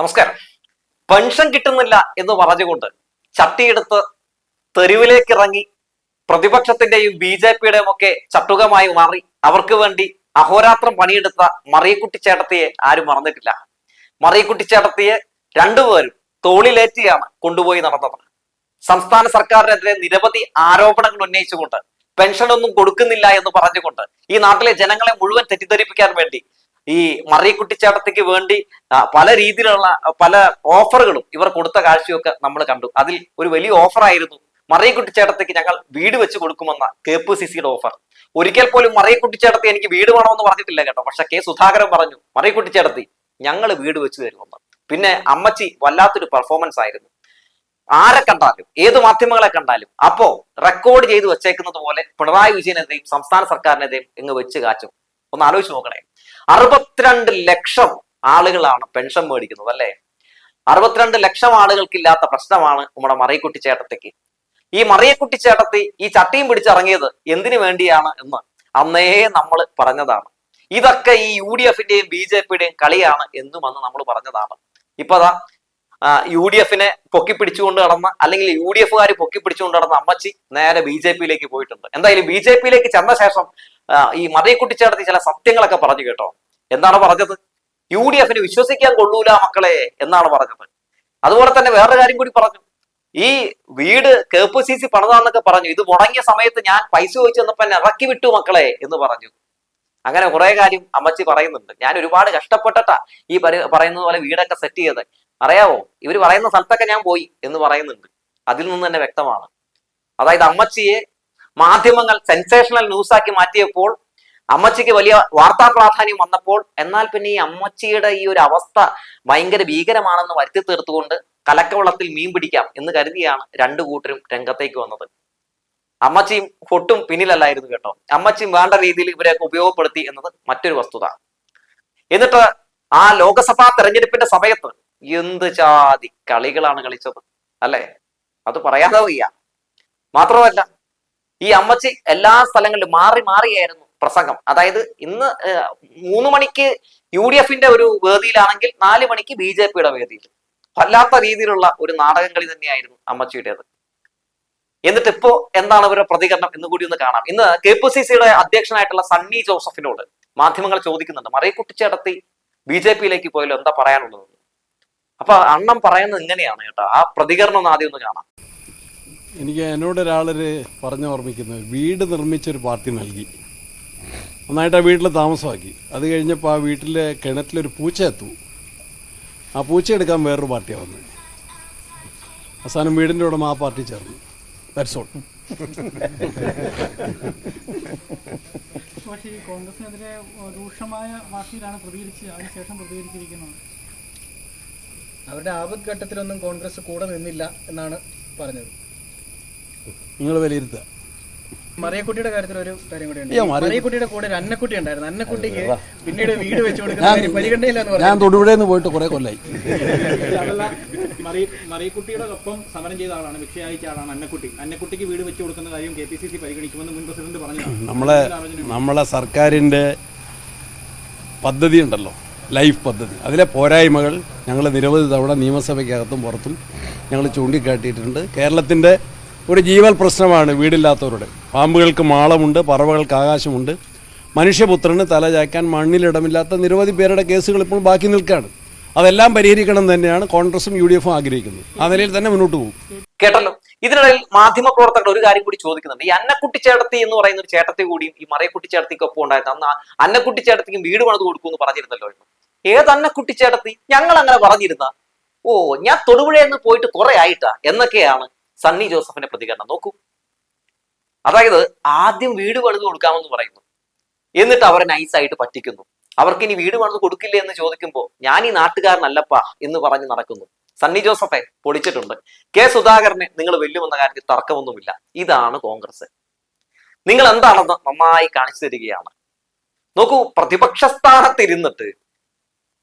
നമസ്കാരം. പെൻഷൻ കിട്ടുന്നില്ല എന്ന് പറഞ്ഞുകൊണ്ട് ചട്ടിയെടുത്ത് തെരുവിലേക്ക് ഇറങ്ങി പ്രതിപക്ഷത്തിന്റെയും ബി ജെ പിയുടെയും ഒക്കെ ചട്ടുകമായി മാറി അവർക്ക് വേണ്ടി അഹോരാത്രം പണിയെടുത്ത മറിയക്കുട്ടി ചേട്ടത്തിയെ ആരും മറന്നിട്ടില്ല. മറിയക്കുട്ടി ചേട്ടത്തിയെ രണ്ടുപേരും തോളിലേറ്റിയാണ് കൊണ്ടുപോയി നടന്നത്. സംസ്ഥാന സർക്കാരിനെതിരെ നിരവധി ആരോപണങ്ങൾ ഉന്നയിച്ചുകൊണ്ട് പെൻഷനൊന്നും കൊടുക്കുന്നില്ല എന്ന് പറഞ്ഞുകൊണ്ട് ഈ നാട്ടിലെ ജനങ്ങളെ മുഴുവൻ തെറ്റിദ്ധരിപ്പിക്കാൻ വേണ്ടി ഈ മറിയക്കുട്ടിച്ചാട്ടത്തേക്ക് വേണ്ടി പല രീതിയിലുള്ള പല ഓഫറുകളും ഇവർ കൊടുത്ത കാഴ്ചയൊക്കെ നമ്മൾ കണ്ടു. അതിൽ ഒരു വലിയ ഓഫറായിരുന്നു മറിയക്കുട്ടിച്ചേട്ടത്തേക്ക് ഞങ്ങൾ വീട് വെച്ച് കൊടുക്കുമെന്ന കെ പി സി സിയുടെ ഓഫർ. ഒരിക്കൽ പോലും മറിയക്കുട്ടിച്ചേട്ടത്തി എനിക്ക് വീട് വേണമെന്ന് പറഞ്ഞിട്ടില്ല കേട്ടോ. പക്ഷെ കെ സുധാകരൻ പറഞ്ഞു മറിയക്കുട്ടിച്ചേട്ടത്തി ഞങ്ങൾ വീട് വെച്ച് തരുമെന്ന്. പിന്നെ അമ്മച്ചി വല്ലാത്തൊരു പെർഫോമൻസ് ആയിരുന്നു. ആരെ കണ്ടാലും ഏത് മാധ്യമങ്ങളെ കണ്ടാലും അപ്പോ റെക്കോർഡ് ചെയ്ത് വെച്ചേക്കുന്നത് പോലെ പിണറായി വിജയനെതിരെയും സംസ്ഥാന സർക്കാരിനെതിരെയും ഇങ്ങ് വെച്ച് കാച്ചു. ഒന്ന് ആലോചിച്ച് നോക്കണേ. അറുപത്തിരണ്ട് ലക്ഷം ആളുകളാണ് പെൻഷൻ മേടിക്കുന്നത് അല്ലേ? അറുപത്തിരണ്ട് ലക്ഷം ആളുകൾക്കില്ലാത്ത പ്രശ്നമാണ് നമ്മുടെ മറിയക്കുട്ടി ചേട്ടത്തേക്ക്. ഈ മറിയക്കുട്ടി ചേട്ടത്തി ഈ ചട്ടിയും പിടിച്ചിറങ്ങിയത് എന്തിനു വേണ്ടിയാണ് എന്ന് അന്നേ നമ്മൾ പറഞ്ഞതാണ്. ഇതൊക്കെ ഈ യു ഡി എഫിന്റെയും ബി ജെ പിയുടെയും കളിയാണ് എന്നും അന്ന് നമ്മൾ പറഞ്ഞതാണ്. ഇപ്പതാ യു ഡി എഫിനെ പൊക്കി പിടിച്ചുകൊണ്ട് നടന്ന അല്ലെങ്കിൽ യു ഡി എഫുകാർ പൊക്കി പിടിച്ചുകൊണ്ട് നടന്ന അമ്മച്ചി നേരെ ബി ജെ പിയിലേക്ക് പോയിട്ടുണ്ട്. എന്തായാലും ബി ജെ പിയിലേക്ക് ചെന്ന ശേഷം ഈ മറിയക്കുട്ടി ചേട്ടത്തി ചില സത്യങ്ങളൊക്കെ പറഞ്ഞു കേട്ടോ. എന്താണ് പറഞ്ഞത്? യു ഡി എഫിന് വിശ്വസിക്കാൻ കൊള്ളൂല മക്കളെ എന്നാണ് പറഞ്ഞത്. അതുപോലെ തന്നെ വേറൊരു കാര്യം കൂടി പറഞ്ഞു. ഈ വീട് കെ പി സി സി പണിതാന്നൊക്കെ പറഞ്ഞു. ഇത് മുടങ്ങിയ സമയത്ത് ഞാൻ പൈസ ചോദിച്ചു തന്നപ്പോ എന്നെ ഇറക്കി വിട്ടു മക്കളെ എന്ന് പറഞ്ഞു. അങ്ങനെ കുറെ കാര്യം അമ്മച്ചി പറയുന്നുണ്ട്. ഞാൻ ഒരുപാട് കഷ്ടപ്പെട്ടിട്ടാ ഈ പറയുന്നത് പോലെ വീടൊക്കെ സെറ്റ് ചെയ്ത് അറിയാവോ? ഇവർ പറയുന്ന സ്ഥലത്തൊക്കെ ഞാൻ പോയി എന്ന് പറയുന്നുണ്ട്. അതിൽ നിന്ന് തന്നെ വ്യക്തമാണ്. അതായത് അമ്മച്ചിയെ മാധ്യമങ്ങൾ സെൻസേഷണൽ ന്യൂസ് ആക്കി മാറ്റിയപ്പോൾ അമ്മച്ചിക്ക് വലിയ വാർത്താ പ്രാധാന്യം വന്നപ്പോൾ എന്നാൽ പിന്നെ ഈ അമ്മച്ചിയുടെ ഈ ഒരു അവസ്ഥ ഭയങ്കര ഭീകരമാണെന്ന് വരുത്തി തീർത്തുകൊണ്ട് കലക്കവെള്ളത്തിൽ മീൻ പിടിക്കാം എന്ന് കരുതിയാണ് രണ്ടു കൂട്ടരും രംഗത്തേക്ക് വന്നത്. അമ്മച്ചിയും പൊട്ടും പിന്നിലല്ലായിരുന്നു കേട്ടോ. അമ്മച്ചിയും വേണ്ട രീതിയിൽ ഇവരെയൊക്കെ ഉപയോഗപ്പെടുത്തി എന്നത് മറ്റൊരു വസ്തുത. എന്നിട്ട് ആ ലോകസഭാ തെരഞ്ഞെടുപ്പിന്റെ സമയത്ത് എന്ത് ജാതി കളികളാണ് കളിച്ചത് അല്ലെ? അത് പറയാതെ വയ്യ. മാത്രമല്ല ഈ അമ്മച്ചി എല്ലാ സ്ഥലങ്ങളിലും മാറി മാറിയായിരുന്നു പ്രസംഗം. അതായത് ഇന്ന് മൂന്ന് മണിക്ക് യു ഡി എഫിന്റെ ഒരു വേദിയിലാണെങ്കിൽ നാല് മണിക്ക് ബി ജെ പിയുടെ വേദിയിൽ. വല്ലാത്ത രീതിയിലുള്ള ഒരു നാടകം കളി തന്നെയായിരുന്നു അമ്മച്ചിയുടേത്. എന്നിട്ട് ഇപ്പോ എന്താണ് അവരുടെ പ്രതികരണം എന്ന് കൂടി ഒന്ന് കാണാം. ഇന്ന് കെ പി സി സിയുടെ അധ്യക്ഷനായിട്ടുള്ള സണ്ണി ജോസഫിനോട് മാധ്യമങ്ങൾ ചോദിക്കുന്നുണ്ട് മറിയക്കുട്ടിച്ചേടത്തി ബി ജെ പിയിലേക്ക് പോയാലും എന്താ പറയാനുള്ളത്? അപ്പൊ അണ്ണം പറയുന്നത് ഇങ്ങനെയാണ് കേട്ടോ. ആ പ്രതികരണം ഒന്ന് ആദ്യം ഒന്ന് കാണാം. എനിക്ക് എന്നോട് ഒരാളൊരു പറഞ്ഞു ഓർമ്മിക്കുന്നത് വീട് നിർമ്മിച്ചൊരു പാർട്ടി നൽകി. നന്നായിട്ട് ആ വീട്ടിൽ താമസമാക്കി. അത് കഴിഞ്ഞപ്പോൾ ആ വീട്ടിലെ കിണറ്റിലൊരു പൂച്ച എത്തു. ആ പൂച്ച എടുക്കാൻ വേറൊരു പാർട്ടിയാണ് വന്നത്. അവസാനം വീടിന്റെ ഉടമ ആ പാർട്ടി ചേർന്നു. ദാറ്റ്സ് ഓൾ പക്ഷേ ഈ കോൺഗ്രസിനെതിരെ രൂക്ഷമായ വാക്കിയിലാണ് പ്രതികരിച്ച് അതിനുശേഷം പ്രതികരിച്ചിരിക്കുന്നത്. അവരുടെ ആപത് ഘട്ടത്തിലൊന്നും കോൺഗ്രസ് കൂടെ നിന്നില്ല എന്നാണ് പറഞ്ഞത്. നിങ്ങൾ വിലയിരുത്തുക. മറിയക്കുട്ടിയുടെ കാര്യത്തിൽ ഒരു കാര്യം കൂടി ഉണ്ട്. മറിയക്കുട്ടിയുടെ കൂടെ ഒരു അന്നക്കുട്ടി ഉണ്ടായിരുന്നു. അന്നക്കുട്ടിക്ക് പിന്നീട് വീട് വെച്ചു കൊടുക്കുന്ന പറഞ്ഞു ഞാൻ തൊടുപുഴയിൽ പോയിട്ട് കുറേ കൊല്ലായി. മറിയക്കുട്ടിയുടെ ഒപ്പം സമരം ചെയ്ത ആളാണ് ഭിക്ഷ അയച്ച ആളാണ് അന്നക്കുട്ടി. അന്നക്കുട്ടിക്ക് വീട് വെച്ചു കൊടുക്കുന്ന കാര്യം കെ പി സി സി പരിഗണിക്കുമെന്ന് മുൻ പ്രസിഡന്റ് പറഞ്ഞു നമ്മളെ നമ്മളെ സർക്കാരിന്റെ പദ്ധതി ഉണ്ടല്ലോ ലൈഫ് പദ്ധതി. അതിലെ പോരായ്മകൾ ഞങ്ങൾ നിരവധി തവണ നിയമസഭയ്ക്കകത്തും പുറത്തും ഞങ്ങൾ ചൂണ്ടിക്കാട്ടിയിട്ടുണ്ട്. കേരളത്തിന്റെ ഒരു ജീവൽ പ്രശ്നമാണ് വീടില്ലാത്തവരുടെ. പാമ്പുകൾക്ക് മാളമുണ്ട് പറവകൾക്ക് ആകാശമുണ്ട്. മനുഷ്യപുത്രന് തലചായ്ക്കാൻ മണ്ണിലിടമില്ലാത്ത നിരവധി പേരുടെ കേസുകൾ ഇപ്പോൾ ബാക്കി നിൽക്കുകയാണ്. അതെല്ലാം പരിഹരിക്കണം തന്നെയാണ് കോൺഗ്രസും യു ഡി എഫും ആഗ്രഹിക്കുന്നത്. ആ നിലയിൽ തന്നെ മുന്നോട്ട് പോകും. കേട്ടല്ലോ? ഇതിനിടയിൽ മാധ്യമ പ്രവർത്തകർ ഒരു കാര്യം കൂടി ചോദിക്കുന്നുണ്ട്. ഈ അന്നക്കുട്ടി ചേട്ടത്തി എന്ന് പറയുന്ന ഒരു ചേട്ടത്തി കൂടിയും ഈ മറയക്കുട്ടി ചേട്ടത്തിക്ക് ഒപ്പം ഉണ്ടായിരുന്നു. അന്ന് ആ അന്നക്കുട്ടി ചേട്ടത്തിക്കും വീട് പണിത് കൊടുക്കുമെന്ന് പറഞ്ഞിരുന്നല്ലോ എന്ന് കുട്ടിച്ചേട്ടത്തി ഞങ്ങൾ അങ്ങനെ പറഞ്ഞിരുന്ന? ഓ ഞാൻ തൊടുപുഴയെന്ന് പോയിട്ട് കുറെ ആയിട്ടാ. എന്നൊക്കെയാണ് സണ്ണി ജോസഫിന്റെ പ്രതികരണം. നോക്കൂ. അതായത് ആദ്യം വീട് പണിത് കൊടുക്കാമെന്ന് പറയുന്നു. എന്നിട്ട് അവരെ നൈസായിട്ട് പറ്റിക്കുന്നു. അവർക്ക് ഇനി വീട് പണിത് കൊടുക്കില്ലേ എന്ന് ചോദിക്കുമ്പോൾ ഞാൻ ഈ നാട്ടുകാരനല്ലപ്പാ എന്ന് പറഞ്ഞ് നടക്കുന്നു. സണ്ണി ജോസഫെ പൊളിച്ചിട്ടുണ്ട്. കെ സുധാകരനെ നിങ്ങൾ വെല്ലുമെന്ന കാര്യത്തിൽ തർക്കമൊന്നുമില്ല. ഇതാണ് കോൺഗ്രസ്. നിങ്ങൾ എന്താണെന്ന് നന്നായി കാണിച്ചു തരികയാണ്. നോക്കൂ പ്രതിപക്ഷ സ്ഥാനത്തിരുന്നിട്ട്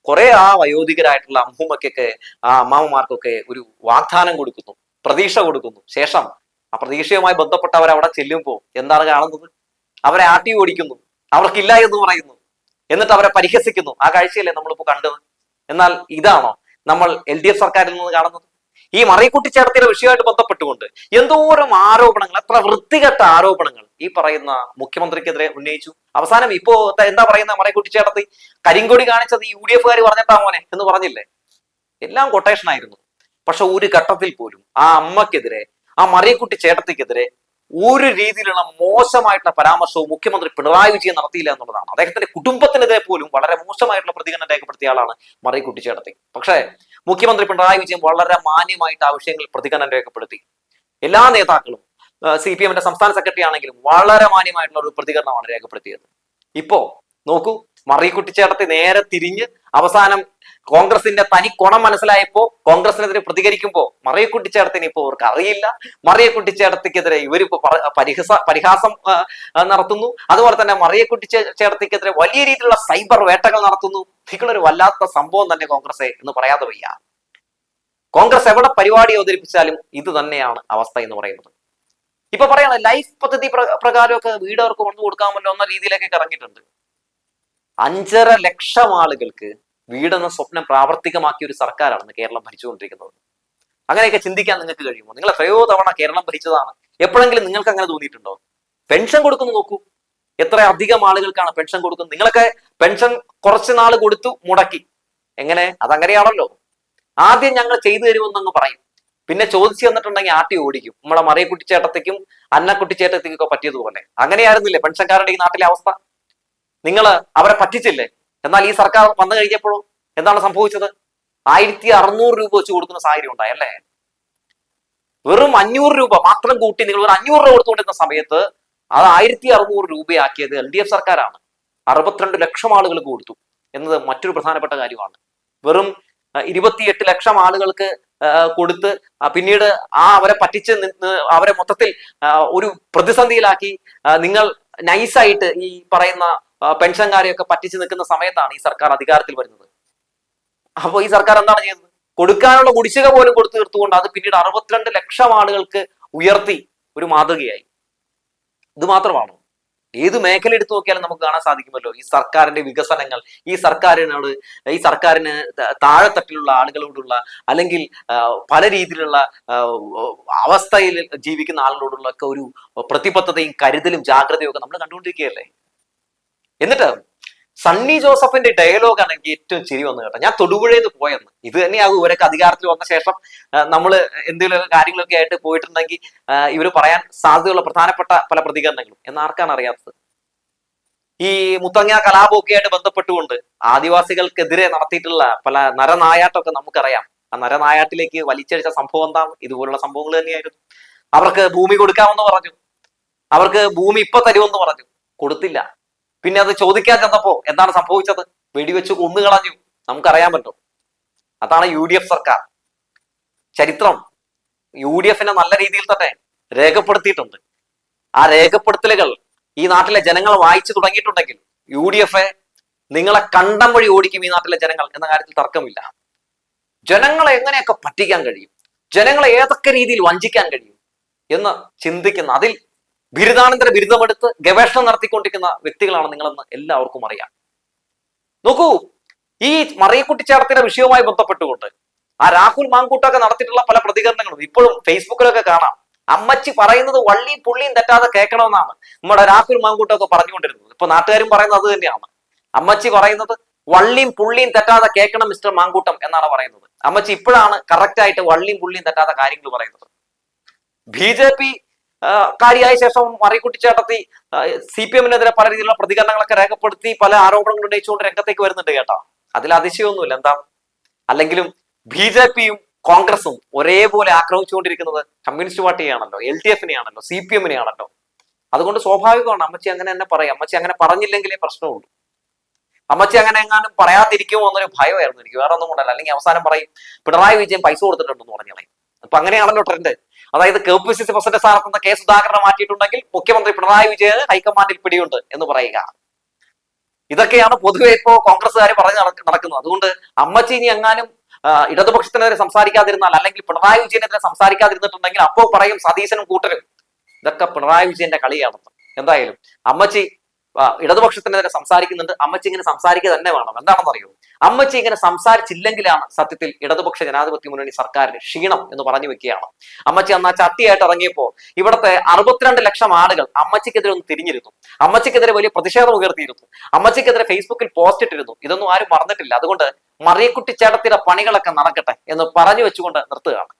കുറെ ആ വയോധികരായിട്ടുള്ള അമ്മൂമ്മക്കൊക്കെ ആ അമ്മാമ്മമാർക്കൊക്കെ ഒരു വാഗ്ദാനം കൊടുക്കുന്നു പ്രതീക്ഷ കൊടുക്കുന്നു. ശേഷം ആ പ്രതീക്ഷയുമായി ബന്ധപ്പെട്ടവർ അവിടെ ചെല്ലുമ്പോൾ എന്താണ് കാണുന്നത്? അവരെ ആട്ടി ഓടിക്കുന്നു അവർക്കില്ല എന്ന് പറയുന്നു. എന്നിട്ട് അവരെ പരിഹസിക്കുന്നു. ആ കാഴ്ചയല്ലേ നമ്മളിപ്പോൾ കണ്ടത്? എന്നാൽ ഇതാണോ നമ്മൾ എൽ ഡി എഫ് സർക്കാരിൽ നിന്ന് കാണുന്നത്? ഈ മറിയക്കുട്ടിച്ചേട്ടത്തിന്റെ വിഷയമായിട്ട് ബന്ധപ്പെട്ടുകൊണ്ട് എന്തോരം ആരോപണങ്ങൾ എത്ര വൃത്തികെട്ട ആരോപണങ്ങൾ ഈ പറയുന്ന മുഖ്യമന്ത്രിക്കെതിരെ ഉന്നയിച്ചു. അവസാനം ഇപ്പോ എന്താ പറയുന്ന മറിയക്കുട്ടിച്ചേട്ടത്തി കരിങ്കൊടി കാണിച്ചത് യു ഡി എഫുകാർ പറഞ്ഞിട്ടാ മോനെ എന്ന് പറഞ്ഞില്ലേ? എല്ലാം കൊട്ടേഷൻ ആയിരുന്നു. പക്ഷെ ഒരു ഘട്ടത്തിൽ പോലും ആ അമ്മക്കെതിരെ ആ മറിയക്കുട്ടി ചേട്ടത്തിക്കെതിരെ ഒരു രീതിയിലുള്ള മോശമായിട്ടുള്ള പരാമർശവും മുഖ്യമന്ത്രി പിണറായി വിജയൻ നടത്തിയില്ല എന്നുള്ളതാണ്. അദ്ദേഹത്തിന്റെ കുടുംബത്തിനെതിരെ പോലും വളരെ മോശമായിട്ടുള്ള പ്രതികരണം രേഖപ്പെടുത്തിയ ആളാണ് മറിയക്കുട്ടി ചേട്ടത്തി. പക്ഷേ മുഖ്യമന്ത്രി പിണറായി വിജയൻ വളരെ മാന്യമായിട്ട് ആ വിഷയങ്ങളിൽ പ്രതികരണം രേഖപ്പെടുത്തി. എല്ലാ നേതാക്കളും സി പി എമ്മിന്റെ സംസ്ഥാന സെക്രട്ടറി ആണെങ്കിലും വളരെ മാന്യമായിട്ടുള്ള ഒരു പ്രതികരണമാണ് രേഖപ്പെടുത്തിയത്. ഇപ്പോ നോക്കൂ മറിയക്കുട്ടി ചേട്ടത്തി നേരെ തിരിഞ്ഞ് അവസാനം കോൺഗ്രസിന്റെ തനി കുണം മനസ്സിലായപ്പോ കോൺഗ്രസിനെതിരെ പ്രതികരിക്കുമ്പോ മറിയ കുട്ടിച്ചേർത്തിന് ഇപ്പോ അവർക്ക് അറിയില്ല. മറിയ കുട്ടിച്ചേർത്തിക്കെതിരെ ഇവരിപ്പോ പരിഹസ പരിഹാസം നടത്തുന്നു. അതുപോലെ തന്നെ മറിയ കുട്ടിച്ചേർത്തിക്കെതിരെ വലിയ രീതിയിലുള്ള സൈബർ വേട്ടകൾ നടത്തുന്നു. നിങ്ങളൊരു വല്ലാത്ത സംഭവം തന്നെ കോൺഗ്രസ് എന്ന് പറയാതെ വയ്യ. കോൺഗ്രസ് എവിടെ പരിപാടി അവതരിപ്പിച്ചാലും ഇത് തന്നെയാണ് അവസ്ഥ എന്ന് പറയുന്നത്. ഇപ്പൊ പറയണ ലൈഫ് പദ്ധതി പ്ര- പ്രകാരമൊക്കെ വീട് അവർക്ക് കൊണ്ടു കൊടുക്കാമല്ലോ എന്ന രീതിയിലേക്ക് ഇറങ്ങിയിട്ടുണ്ട്. അഞ്ചര ലക്ഷം ആളുകൾക്ക് വീടെന്ന സ്വപ്നം പ്രാവർത്തികമാക്കിയ ഒരു സർക്കാരാണ് കേരളം ഭരിച്ചുകൊണ്ടിരിക്കുന്നത്. അങ്ങനെയൊക്കെ ചിന്തിക്കാൻ നിങ്ങൾക്ക് കഴിയുമോ? നിങ്ങൾ എത്രയോ തവണ കേരളം ഭരിച്ചതാണ്. എപ്പോഴെങ്കിലും നിങ്ങൾക്ക് അങ്ങനെ തോന്നിയിട്ടുണ്ടോ? പെൻഷൻ കൊടുക്കുന്നു നോക്കൂ. എത്ര അധികം ആളുകൾക്കാണ് പെൻഷൻ കൊടുക്കുന്നത്? നിങ്ങളൊക്കെ പെൻഷൻ കുറച്ച് നാൾ കൊടുത്തു മുടക്കി. എങ്ങനെ? അതങ്ങനെയാണല്ലോ. ആദ്യം ഞങ്ങൾ ചെയ്തു തരുമെന്നങ്ങ് പറയും. പിന്നെ ചോദിച്ചു തന്നിട്ടുണ്ടെങ്കിൽ ആട്ടി ഓടിക്കും. നമ്മളെ മറിയക്കുട്ടി ചേട്ടത്തേക്കും അന്നക്കുട്ടി ചേട്ടത്തേക്കും ഒക്കെ പറ്റിയതുപോലെ അങ്ങനെയായിരുന്നില്ലേ പെൻഷൻകാരുടെ ഈ നാട്ടിലെ അവസ്ഥ? നിങ്ങൾ അവരെ പറ്റിച്ചില്ലേ? എന്നാൽ ഈ സർക്കാർ വന്നു കഴിഞ്ഞപ്പോഴോ എന്താണ് സംഭവിച്ചത്? ആയിരത്തി അറുന്നൂറ് രൂപ വെച്ച് കൊടുക്കുന്ന സാഹചര്യം ഉണ്ടായി അല്ലേ? വെറും അഞ്ഞൂറ് രൂപ മാത്രം കൂട്ടി നിങ്ങൾ ഒരു അഞ്ഞൂറ് രൂപ കൊടുത്തുകൊണ്ടിരുന്ന സമയത്ത് അത് ആയിരത്തി അറുന്നൂറ് രൂപയാക്കിയത് എൽ ഡി എഫ് സർക്കാരാണ്. അറുപത്തിരണ്ട് ലക്ഷം ആളുകൾക്ക് കൊടുത്തു. എന്നത് മറ്റൊരു പ്രധാനപ്പെട്ട കാര്യമാണ്. വെറും ഇരുപത്തിയെട്ട് ലക്ഷം ആളുകൾക്ക് കൊടുത്ത് പിന്നീട് ആ അവരെ പറ്റിച്ച് നിന്ന് അവരെ മൊത്തത്തിൽ ഒരു പ്രതിസന്ധിയിലാക്കി നിങ്ങൾ നൈസായിട്ട് ഈ പറയുന്ന പെൻഷൻകാരെയൊക്കെ പറ്റിച്ചു നിൽക്കുന്ന സമയത്താണ് ഈ സർക്കാർ അധികാരത്തിൽ വരുന്നത്. അപ്പോൾ ഈ സർക്കാർ എന്താണ് ചെയ്യുന്നത്? കൊടുക്കാനുള്ള കുടിശ്ശിക പോലും കൊടുത്തു തീർത്തുകൊണ്ട് അത് പിന്നീട് അറുപത്തിരണ്ട് ലക്ഷം ആളുകൾക്ക് ഉയർത്തി ഒരു മാതൃകയായി. ഇത് മാത്രമാണോ? ഏത് മേഖല എടുത്തു നോക്കിയാലും നമുക്ക് കാണാൻ സാധിക്കുമല്ലോ. ഈ സർക്കാരിന്റെ വികസനങ്ങൾ ഈ സർക്കാരിനോട് ഈ സർക്കാരിന് താഴെത്തട്ടിലുള്ള ആളുകളോടുള്ള അല്ലെങ്കിൽ പല രീതിയിലുള്ള അവസ്ഥയിൽ ജീവിക്കുന്ന ആളുകളോടുള്ള ഒക്കെ ഒരു പ്രതിബദ്ധതയും കരുതലും ജാഗ്രതയും ഒക്കെ നമ്മൾ കണ്ടുകൊണ്ടിരിക്കുകയല്ലേ? എന്നിട്ട് സണ്ണി ജോസഫിന്റെ ഡയലോഗാണ് എനിക്ക് ഏറ്റവും ചിരി വന്നു കേട്ടോ. ഞാൻ തൊടുപുഴയിൽ പോയെന്ന്. ഇത് തന്നെയാകും ഇവരൊക്കെ അധികാരത്തിൽ വന്ന ശേഷം നമ്മൾ എന്തെങ്കിലും കാര്യങ്ങളൊക്കെ ആയിട്ട് പോയിട്ടുണ്ടെങ്കിൽ ഇവർ പറയാൻ സാധ്യതയുള്ള പ്രധാനപ്പെട്ട പല പ്രതികരണങ്ങളും. എന്ന് ആർക്കാണ് അറിയാത്തത്? ഈ മുത്തങ്ങ കലാപമൊക്കെ ആയിട്ട് ബന്ധപ്പെട്ടുകൊണ്ട് ആദിവാസികൾക്കെതിരെ നടത്തിയിട്ടുള്ള പല നരനായാട്ടമൊക്കെ നമുക്കറിയാം. ആ നരനായാട്ടിലേക്ക് വലിച്ചടിച്ച സംഭവം എന്താണ്? ഇതുപോലുള്ള സംഭവങ്ങൾ തന്നെയായിരുന്നു. അവർക്ക് ഭൂമി കൊടുക്കാമെന്ന് പറഞ്ഞു. അവർക്ക് ഭൂമി ഇപ്പൊ തരുമെന്ന് പറഞ്ഞു. കൊടുത്തില്ല. പിന്നെ അത് ചോദിക്കാൻ ചെന്നപ്പോ എന്താണ് സംഭവിച്ചത്? വെടിവെച്ച് കൊന്നുകളഞ്ഞു. നമുക്കറിയാൻ പറ്റും. അതാണ് യു ഡി എഫ് സർക്കാർ. ചരിത്രം യു ഡി എഫിനെ നല്ല രീതിയിൽ തന്നെ രേഖപ്പെടുത്തിയിട്ടുണ്ട്. ആ രേഖപ്പെടുത്തലുകൾ ഈ നാട്ടിലെ ജനങ്ങൾ വായിച്ചു തുടങ്ങിയിട്ടുണ്ടെങ്കിൽ യു ഡി എഫ് നിങ്ങളെ കണ്ടം വഴി ഓടിക്കും ഈ നാട്ടിലെ ജനങ്ങൾ എന്ന കാര്യത്തിൽ തർക്കമില്ല. ജനങ്ങളെ എങ്ങനെയൊക്കെ പറ്റിക്കാൻ കഴിയും? ജനങ്ങളെ ഏതൊക്കെ രീതിയിൽ വഞ്ചിക്കാൻ കഴിയും എന്ന് ചിന്തിക്കുന്ന അതിൽ ബിരുദാനന്തര ബിരുദമെടുത്ത് ഗവേഷണം നടത്തിക്കൊണ്ടിരിക്കുന്ന വ്യക്തികളാണ് നിങ്ങളെന്ന് എല്ലാവർക്കും അറിയാം. നോക്കൂ ഈ മറിയക്കുട്ടിച്ചേർത്തിന്റെ വിഷയവുമായി ബന്ധപ്പെട്ടുകൊണ്ട് ആ രാഹുൽ മാങ്കൂട്ടൊക്കെ നടത്തിയിട്ടുള്ള പല പ്രതികരണങ്ങളും ഇപ്പോഴും ഫേസ്ബുക്കിലൊക്കെ കാണാം. അമ്മച്ചി പറയുന്നത് വള്ളിയും പുള്ളിയും തെറ്റാതെ കേൾക്കണമെന്നാണ് നമ്മുടെ രാഹുൽ മാങ്കൂട്ടൊക്കെ പറഞ്ഞുകൊണ്ടിരുന്നത്. ഇപ്പൊ നാട്ടുകാരും പറയുന്നത് അത് തന്നെയാണ്. അമ്മച്ചി പറയുന്നത് വള്ളിയും പുള്ളിയും തെറ്റാതെ കേൾക്കണം മിസ്റ്റർ മാങ്കൂട്ടം എന്നാണ് പറയുന്നത്. അമ്മച്ചി ഇപ്പോഴാണ് കറക്റ്റ് ആയിട്ട് വള്ളിയും പുള്ളിയും തെറ്റാതെ കാര്യങ്ങൾ പറയുന്നത്. ബി ജെ പി കാര്യായ ശേഷം മറിക്കുട്ടിച്ചേട്ടത്തി സി പി എമ്മിനെതിരെ പല രീതിയിലുള്ള പ്രതികരണങ്ങളൊക്കെ രേഖപ്പെടുത്തി പല ആരോപണങ്ങൾ ഉന്നയിച്ചുകൊണ്ട് രംഗത്തേക്ക് വരുന്നുണ്ട് കേട്ടോ. അതിൽ അതിശയമൊന്നുമില്ല. എന്താ? അല്ലെങ്കിലും ബി ജെ പിയും കോൺഗ്രസും ഒരേപോലെ ആക്രമിച്ചുകൊണ്ടിരിക്കുന്നത് കമ്മ്യൂണിസ്റ്റ് പാർട്ടിയാണല്ലോ എൽ ഡി എഫിനെയാണല്ലോ സി പി എമ്മിനെയാണല്ലോ. അതുകൊണ്ട് സ്വാഭാവികമാണ് അമ്മച്ചി അങ്ങനെ തന്നെ പറയാം. അമ്മച്ചി അങ്ങനെ പറഞ്ഞില്ലെങ്കിലേ പ്രശ്നമുള്ളൂ. അമ്മച്ചി അങ്ങനെ എങ്ങാനും പറയാതിരിക്കുമോ എന്നൊരു ഭയമായിരുന്നു എനിക്ക്. വേറെ ഒന്നും കൊണ്ടല്ല. അല്ലെങ്കിൽ അവസാനം പറയും പിണറായി വിജയൻ പൈസ കൊടുത്തിട്ടുണ്ടെന്ന് കളയും. അപ്പൊ അങ്ങനെയാണല്ലോ ട്രെൻഡ് അതായത് K P C C president സ്ഥാനത്ത് നിന്ന് കെ സുധാകരനെ മാറ്റിയിട്ടുണ്ടെങ്കിൽ മുഖ്യമന്ത്രി പിണറായി വിജയന് ഹൈക്കമാൻഡിൽ പിടിയുണ്ട് എന്ന് പറയുക. ഇതൊക്കെയാണ് പൊതുവെ ഇപ്പോ കോൺഗ്രസ്സുകാർ പറഞ്ഞ് നടക്കുന്നത്. അതുകൊണ്ട് അമ്മച്ചി ഇനി എങ്ങാനും ഇടതുപക്ഷത്തിനെതിരെ സംസാരിക്കാതിരുന്നാൽ അല്ലെങ്കിൽ പിണറായി വിജയനെതിരെ സംസാരിക്കാതിരുന്നിട്ടുണ്ടെങ്കിൽ അപ്പോ പറയും സതീശനും കൂട്ടരും. ഇതൊക്കെ പിണറായി വിജയന്റെ കളിയാണെന്ന്. എന്തായാലും അമ്മച്ചി ആ, തന്നെ സംസാരിക്കുന്നുണ്ട്. അമ്മച്ചി ഇങ്ങനെ സംസാരിക്കുക തന്നെ വേണം. എന്താണെന്ന് അറിയോ അമ്മച്ചി ഇങ്ങനെ സംസാരിച്ചില്ലെങ്കിലാണ് സത്യത്തിൽ ഇടതുപക്ഷ ജനാധിപത്യ മുന്നണി സർക്കാരിന് ക്ഷീണം എന്ന് പറഞ്ഞു വെക്കുകയാണ്. അമ്മച്ചി അന്ന് ആ ചട്ടിയായിട്ട് ഇറങ്ങിയപ്പോൾ ഇവിടുത്തെ അറുപത്തിരണ്ട് ലക്ഷം ആളുകൾ അമ്മച്ചിക്കെതിരെ ഒന്ന് തിരിഞ്ഞിരുന്നു. അമ്മച്ചിക്കെതിരെ വലിയ പ്രതിഷേധം ഉയർത്തിയിരുന്നു. അമ്മച്ചിക്കെതിരെ ഫേസ്ബുക്കിൽ പോസ്റ്റ് ഇട്ടിരുന്നു. ഇതൊന്നും ആരും മറന്നിട്ടില്ല. അതുകൊണ്ട് മറിയക്കുട്ടി പണികളൊക്കെ നടക്കട്ടെ എന്ന് പറഞ്ഞു വെച്ചുകൊണ്ട് നിർത്തുകയാണ്.